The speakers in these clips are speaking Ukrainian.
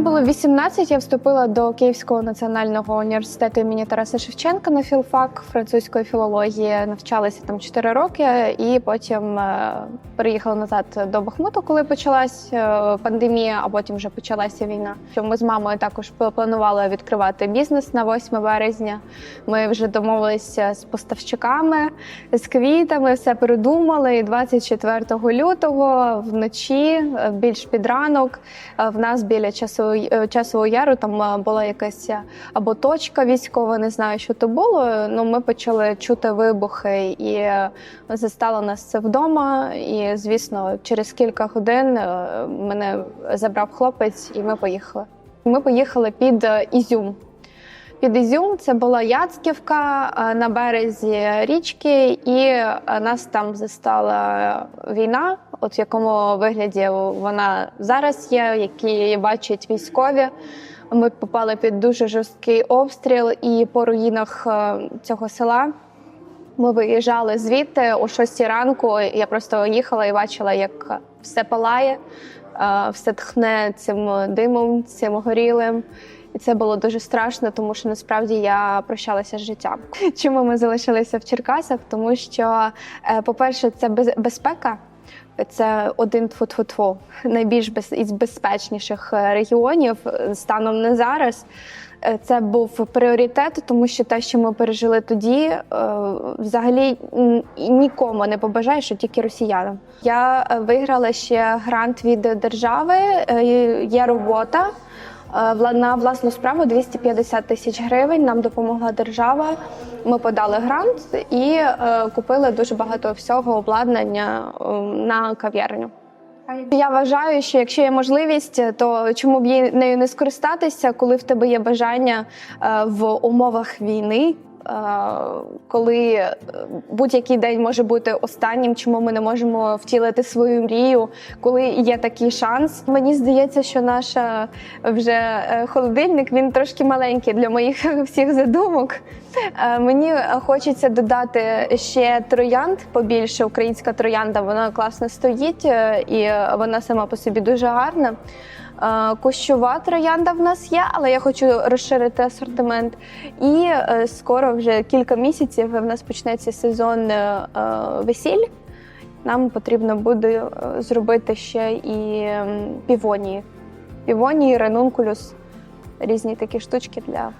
було 18, я вступила до Київського національного університету імені Тараса Шевченка на філфак французької філології. Навчалася там 4 роки, і потім е, переїхала назад до Бахмуту, коли почалась е, пандемія, а потім вже почалася війна. Ми з мамою також планували відкривати бізнес на 8 березня. Ми вже домовилися з поставщиками, з квітами, все передумали. І 24 лютого вночі, е, більш під ранок, в нас біля часового, е, часового яру там е, була якась е, або точка військова, не знаю, що то було. Ну ми почали чути вибухи і застало нас це вдома. І звісно, через кілька годин мене забрав хлопець, і ми поїхали. Ми поїхали під Ізюм. Під Ізюм це була Яцьківка е, на березі річки, і е, нас там застала війна, от в якому вигляді вона зараз є, які бачать військові. Ми попали під дуже жорсткий обстріл, і по руїнах е, цього села ми виїжджали звідти о 6 ранку. Я просто їхала і бачила, як все палає, все тхне цим димом, цим горілим. І це було дуже страшно, тому що насправді я прощалася з життям. Чому ми залишилися в Черкасах? Тому що, е, по-перше, це безпека. Це один тфу-тфу-тфу, найбільш без із безпечніших е, регіонів е, станом на зараз. Це був пріоритет, тому що те, що ми пережили тоді, взагалі нікому не побажаю, що тільки росіянам. Я виграла ще грант від держави. Є робота. Е, На власну справу 250 тисяч гривень нам допомогла держава. Ми подали грант і е, купили дуже багато всього обладнання е, на кав'ярню. Я вважаю, що якщо є можливість, то чому б нею не скористатися, коли в тебе є бажання в умовах війни. Коли е, будь-який день може бути останнім, чому ми не можемо втілити свою мрію, коли є такий шанс. Мені здається, що наш вже е, холодильник він трошки маленький для моїх всіх задумок. Е, Мені хочеться додати ще троянд побільше. Українська троянда вона класно стоїть і вона сама по собі дуже гарна. Кущова троянда в нас є, але я хочу розширити асортимент. І е, скоро, вже кілька місяців, в нас почнеться сезон е, е, весіль. Нам потрібно буде зробити ще і півонії. Півонії, ренункулюс, різні такі штучки для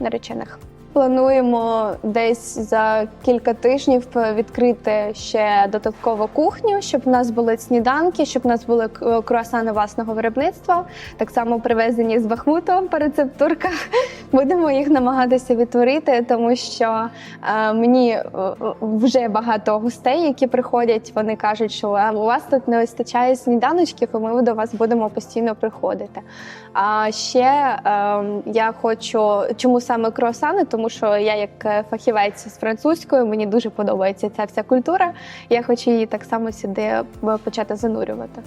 наречених. Плануємо десь за кілька тижнів відкрити ще додаткову кухню, щоб в нас були сніданки, щоб в нас були круасани власного виробництва, так само привезені з Бахмуту по рецептурках. Будемо їх намагатися відтворити, тому що е, мені е, вже багато гостей, які приходять, вони кажуть, що у вас тут не вистачає сніданочків, і ми до вас будемо постійно приходити. А ще е, я хочу, чому саме круасани? Тому що я, як е, фахівець з французькою, мені дуже подобається ця вся культура. Я хочу її так само сюди е, почати занурювати.